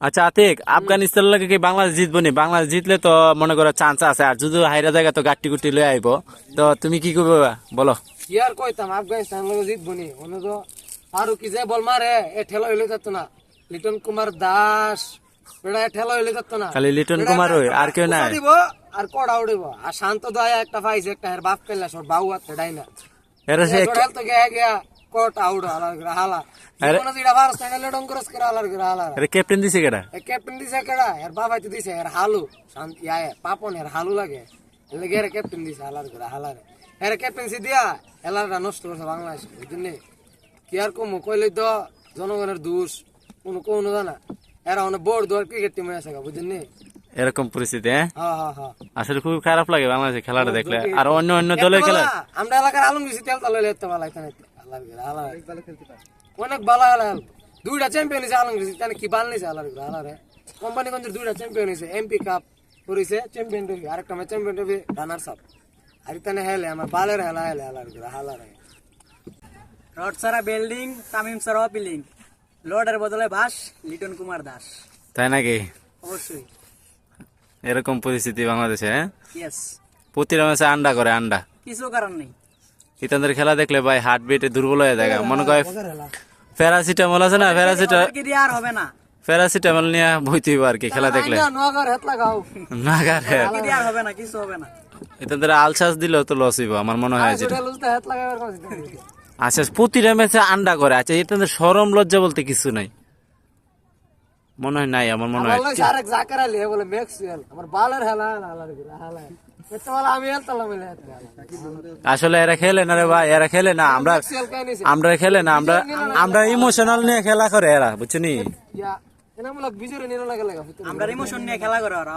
আচ্ছা আতিক আফগানিস্তান লাগে কি বাংলাদেশ জিতবো নি? বাংলাদেশ জিতলে তো মনে করো চান্স আছে। আর যদি হাইরা জায়গা তো গাট্টি গুটি লয়ে আইব তো তুমি কি করবে বলো। কি আর কইতাম আফগানিস্তান লোক জিতবো নি? অন্য তো আরও কি যে বল মারে এ ঠেলা হইলে যেত না। লিটন কুমার দাস বেড়া ঠেলা হইলে যেত না। খালি লিটন কুমার ওই আর কেউ নাই। দিব আর কড়া উড়িব। আর শান্ত দয়া একটা পাইছে একটা হের বাপ পেলা সব বাউ আছে ডাইনা। এরা সে তো গিয়া গিয়া কোট আউট হালার গরা কোন জিডা ভারস না লডং করস করা হালার আরে ক্যাপ্টেন দিছে কেডা এ ক্যাপ্টেন দিছে কেডা এর বাবা তো দিছে এর হালু শান্ত পাপন এর হালু লাগে এলে গেরে ক্যাপ্টেন দিছে হালার গরা হালার এর ক্যাপ্টেন্সি দিয়া এলারটা নষ্ট করছে বাংলাদেশ বুঝলি কি আর কমু কইলে তো জনগণের দোষ কোন কোন জানা এরা অনেক বড় ক্রিকেট টিমে আছে এরকম পরিস্থিতি হ্যাঁ আসলে খুব খারাপ লাগে বাংলাদেশের খেলাটা দেখলে আর অন্য অন্য দলের খেলা আমরা এলাকার আলম দিছি তেল তালে ভালো অনেক ভালো হালা দুইটা চ্যাম্পিয়ন হয়েছে আলম তাহলে কি বাল নিছে আল্লাহর গরা হালারে কোম্পানিগঞ্জের দুইটা চ্যাম্পিয়ন হয়েছে এমপি কাপ করেছে চ্যাম্পিয়ন ট্রফি আরেকটা ম্যাচ চ্যাম্পিয়ন ট্রফি রানার সাপ আর ইতানে হেলে আমার বালের হেলা হেলে গরা হালারে রড সারা বিল্ডিং তামিম সারা পিলিং লোডের বদলে বাস লিটন কুমার দাস। তাই নাকি? অবশ্যই। এরকম পরিস্থিতি বাংলাদেশে হ্যাঁ? প্রতিটা ম্যাচে আন্ডা করে আন্ডা। কিছু কারণ নেই। ইতাদের খেলা দেখলে ভাই হার্ট বিটে দুর্বল হয়ে যায়। মনে করে প্যারাসিটামল আছে না? প্যারাসিটা ওদেরকে দিয়ে আর হবে না। প্যারাসিটামল নিয়ে বইতে আর কি খেলা দেখলে। নাগার হবে না কিছু হবে না। ইতাদের আলসাস দিলেও তো লস হইব আমার মনে হয় যেটা। আচ্ছা প্রতিটা ম্যাচে আন্ডা করে। আচ্ছা এটাদের সরম লজ্জা বলতে কিছু নাই। মনে হয় নাই আমার মনে হয় আরেক জাকার আলী বলে ম্যাক্সওয়েল আমার বালের হেলা হেলা ভালো আসলে এরা খেলে না রে ভাই এরা খেলে না আমরা আমরা খেলে না আমরা আমরা ইমোশনাল নিয়ে খেলা করে এরা বুঝছনি? আমরা ইমোশন নিয়ে খেলা করে ওরা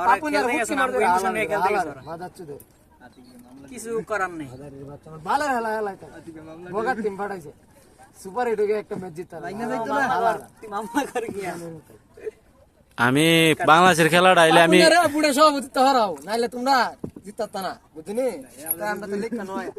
ইমোশন নিয়ে খেলতে গেছে কিছু করার নেই। বালের হেলা হেলা বগার টিম পাঠাইছে। সুপার হিট একটা ম্যাচ মামলা করে আর? আমি বাংলাদেশের খেলাটা আইলে আমি বুড়ে বুড়া সভাপতি তো হারাও, নাইলে তোমরা জিততা না, বুঝনি? আমরা তো লিখা নয়।